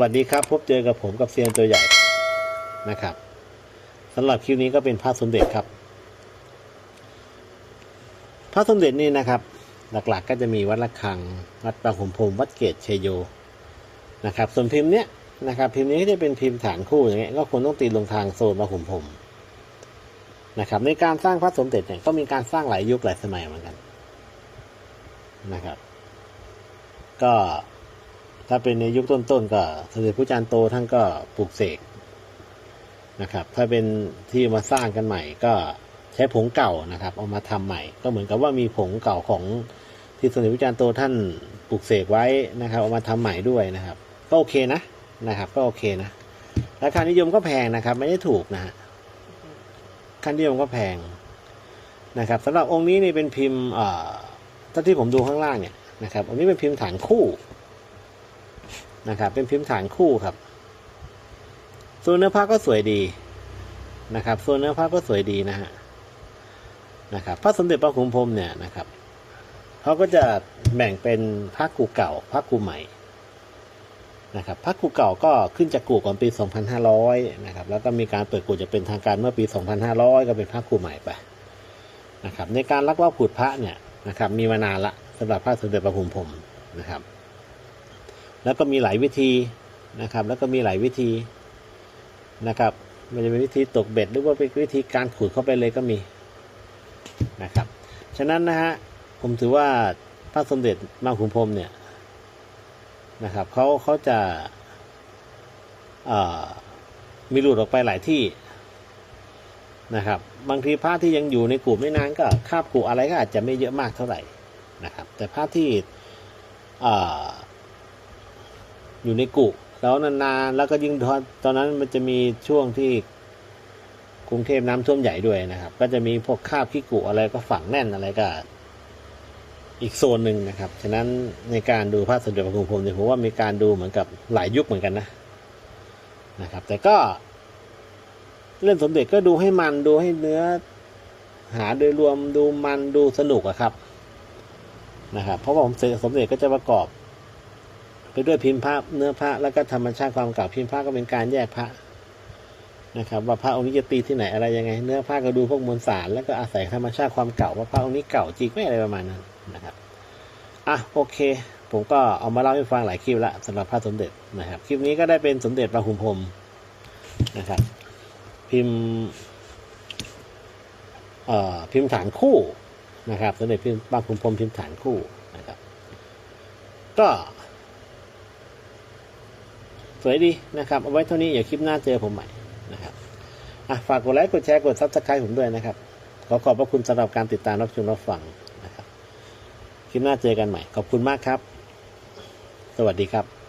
วัสดีครับ พบเจอกับผมกับเซียนตัวใหญ่นะครับสำหรับคลิปนี้ก็เป็นพระสมเด็จครับพระสมเด็จนี่นะครับ หลักๆก็จะมีวัดระฆัง วัดปางขุมพรมวัดเกตชัยโยนะครับ ส่วนพิมพ์เนี้ยนะครับ พิมพ์นี้ก็จะเป็นพิมพ์ฐานคู่อย่างเงี้ยก็ควรต้องตีลงทางโซนปางขุมพรมนะครับ ในการสร้างพระสมเด็จเนี่ยก็มีการสร้างหลายยุคหลายสมัยเหมือนกันนะครับ ก็ ถ้าเป็นในยุคต้นๆก็สมเด็จพระจาร์โตท่านก็ปลูกเสกนะครับ ถ้าเป็นที่มาสร้างกันใหม่ก็ใช้ผงเก่านะครับ เอามาทำใหม่ ก็เหมือนกับว่ามีผงเก่าของที่สมเด็จพระจาร์โตท่านปลูกเสกไว้นะครับ เอามาทำใหม่ด้วยนะครับ ก็โอเคนะนะครับ ก็โอเคนะราคานิยมก็แพงนะครับ ไม่ได้ถูกนะฮะค่านิยมก็แพงนะครับสำหรับองค์นี้นี่เป็นพิมพ์เอ่อถ้าที่ผมดูข้างล่างเนี่ยนะครับ องค์นี้เป็นพิมพ์ฐานคู่ นะครับ เป็นพิมพ์ฐานคู่ครับส่วนเนื้อผ้าก็สวยดีนะครับส่วนเนื้อผ้าก็สวยดีนะฮะนะครับพระสมเด็จพระขุนพรมเนี่ยนะครับเขาก็จะแบ่งเป็นพระกูเก่าพระกูใหม่นะครับพระกูเก่าก็ขึ้นจากกูก่อนปี 2500นะครับแล้วก็มีการเปิดกูจะเป็นทางการเมื่อปี 2500 ก็เป็นพระกูใหม่ไปนะครับในการลักลอบขุดพระเนี่ยนะครับมีมานานละสำหรับพระสมเด็จพระขุนพรมนะครับ แล้วก็มีหลายวิธีนะครับ แล้วก็มีหลายวิธีนะครับมันจะเป็นวิธีตกเบ็ดหรือว่าเป็นวิธีการขุดเข้าไปเลยก็มีนะครับ ฉะนั้นนะฮะผมถือว่าพระสมเด็จมาขุนพรมเนี่ยนะครับเขาเขาจะมีหลุดออกไปหลายที่นะครับ บางทีพระที่ยังอยู่ในกลุ่มไม่นานก็คาบกลุ่อะไรก็อาจจะไม่เยอะมากเท่าไหร่นะครับ แต่พระที่ อยู่ในกุแล้วนานๆแล้วก็ยิ่งตอนตอนนั้นมันจะมีช่วงที่กรุงเทพน้ำท่วมใหญ่ด้วยนะครับ ก็จะมีพวกคาบขี้กุอะไรก็ฝังแน่นอะไรก็อีกโซนหนึ่งนะครับ ฉะนั้นในการดูพระสมเด็จพระคุณพรมเนี่ยผมว่ามีการดูเหมือนกับหลายยุคเหมือนกันนะนะครับ แต่ก็เล่นสมเด็จก็ดูให้มันดูให้เนื้อ หาโดยรวมดูมันดูสนุกอะครับนะครับ เพราะว่าผมสมเด็จก็จะประกอบ ไปด้วยพิมพ์พระเนื้อพระแล้วก็ธรรมชาติความเก่าพิมพ์พระก็เป็นการแยกพระนะครับ ว่าพระองค์นี้จะตีที่ไหนอะไรยังไง เนื้อพระก็ดูพวกมวลสารแล้วก็อาศัยธรรมชาติความเก่าว่าพระองค์นี้เก่าจริงไหมอะไรประมาณนั้นนะครับอะโอเค ผมก็เอามาเล่าให้ฟังหลายคลิปละสำหรับพระสมเด็จนะครับ คลิปนี้ก็ได้เป็นสมเด็จพระคุมพรมนะครับ พิมพ์เอ่อพิมพ์ฐานคู่นะครับสมเด็จพิมพ์พระคุมพรมพิมพ์ฐานคู่นะครับ ก็ สวยดีนะครับ เอาไว้เท่านี้อย่าคลิปหน้าเจอผมใหม่นะครับอะฝากกดไลค์กดแชร์กดซับสไครต์ผมด้วยนะครับ ขอขอบพระคุณสำหรับการติดตามรับชมรับฟังนะครับ คลิปหน้าเจอกันใหม่ ขอบคุณมากครับ สวัสดีครับ